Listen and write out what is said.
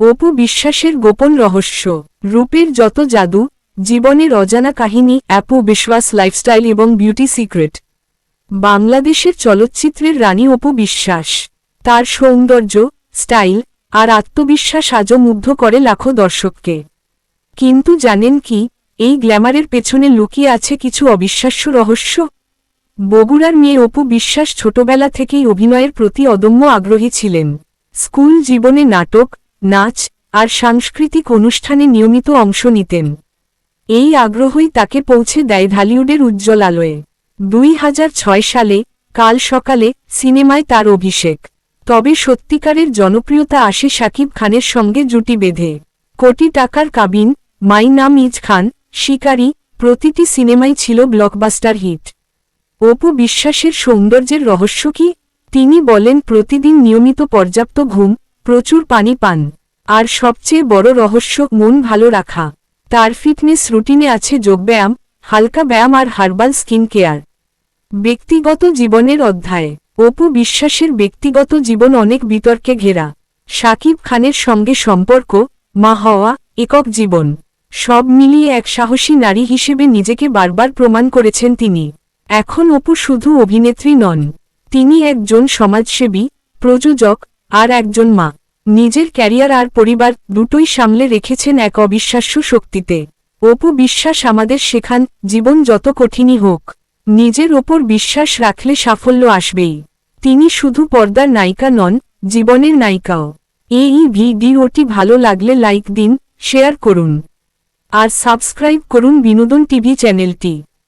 অপু বিশ্বাসের গোপন রহস্য। রূপের যত জাদু জীবনের অজানা কাহিনী, অ্যাপু বিশ্বাস লাইফস্টাইল এবং বিউটি সিক্রেট বাংলাদেশের চলচ্চিত্রের রানী অপু বিশ্বাস। তার সৌন্দর্য স্টাইল আর আত্মবিশ্বাস আজও মুগ্ধ করে লাখো দর্শককে। কিন্তু জানেন কি, এই গ্ল্যামারের পেছনে লুকিয়ে আছে কিছু অবিশ্বাস্য রহস্য? বগুড়ার মেয়ে অপু বিশ্বাস ছোটবেলা থেকেই অভিনয়ের প্রতি অদম্য আগ্রহী ছিলেন। স্কুল জীবনে নাটক নাচ আর সাংস্কৃতিক অনুষ্ঠানে নিয়মিত অংশ নিতেন। এই আগ্রহই তাকে পৌঁছে দেয় ঢালিউডের উজ্জ্বল আলোয় দুই হাজার ছয় সালে কাল সকালে সিনেমায় তার অভিষেক। তবে সত্যিকারের জনপ্রিয়তা আসে শাকিব খানের সঙ্গে জুটি বেঁধে। কোটি টাকার কাবিন, মাই নাম ইজ খান, শিকারী, প্রতিটি সিনেমাই ছিল ব্লকবাস্টার হিট। অপু বিশ্বাসের সৌন্দর্যের রহস্য কি? তিনি বলেন, প্রতিদিন নিয়মিত পর্যাপ্ত ঘুম প্রচুর পানি পান। আর সবচেয়ে বড় রহস্য, মন ভালো রাখা। তার ফিটনেস রুটিনে আছে যোগব্যায়াম, হালকা ব্যায়াম আর হার্বাল স্কিন কেয়ার। ব্যক্তিগত জীবনের অধ্যায়। অপু বিশ্বাসের ব্যক্তিগত জীবন অনেক বিতর্কে ঘেরা। সাকিব খানের সঙ্গে সম্পর্ক, মা হওয়া, একক জীবন। সব মিলিয়ে এক সাহসী নারী হিসেবে নিজেকে বারবার প্রমাণ করেছেন তিনি। এখন অপু শুধু অভিনেত্রী নন। তিনি একজন সমাজসেবী, প্রযোজক আর একজন মা। নিজের ক্যারিয়ার আর পরিবার দুটোই সামলে রেখেছেন এক অবিশ্বাস্য শক্তিতে। অপু বিশ্বাস আমাদের শেখান, জীবন যত কঠিনই হোক, নিজের ওপর বিশ্বাস রাখলে সাফল্য আসবেই। তিনি শুধু পর্দার নায়িকা নন, জীবনের নায়িকাও। এই ভিডিওটি ভালো লাগলে লাইক দিন, শেয়ার করুন। আর সাবস্ক্রাইব করুন বিনোদন টিভি চ্যানেলটি।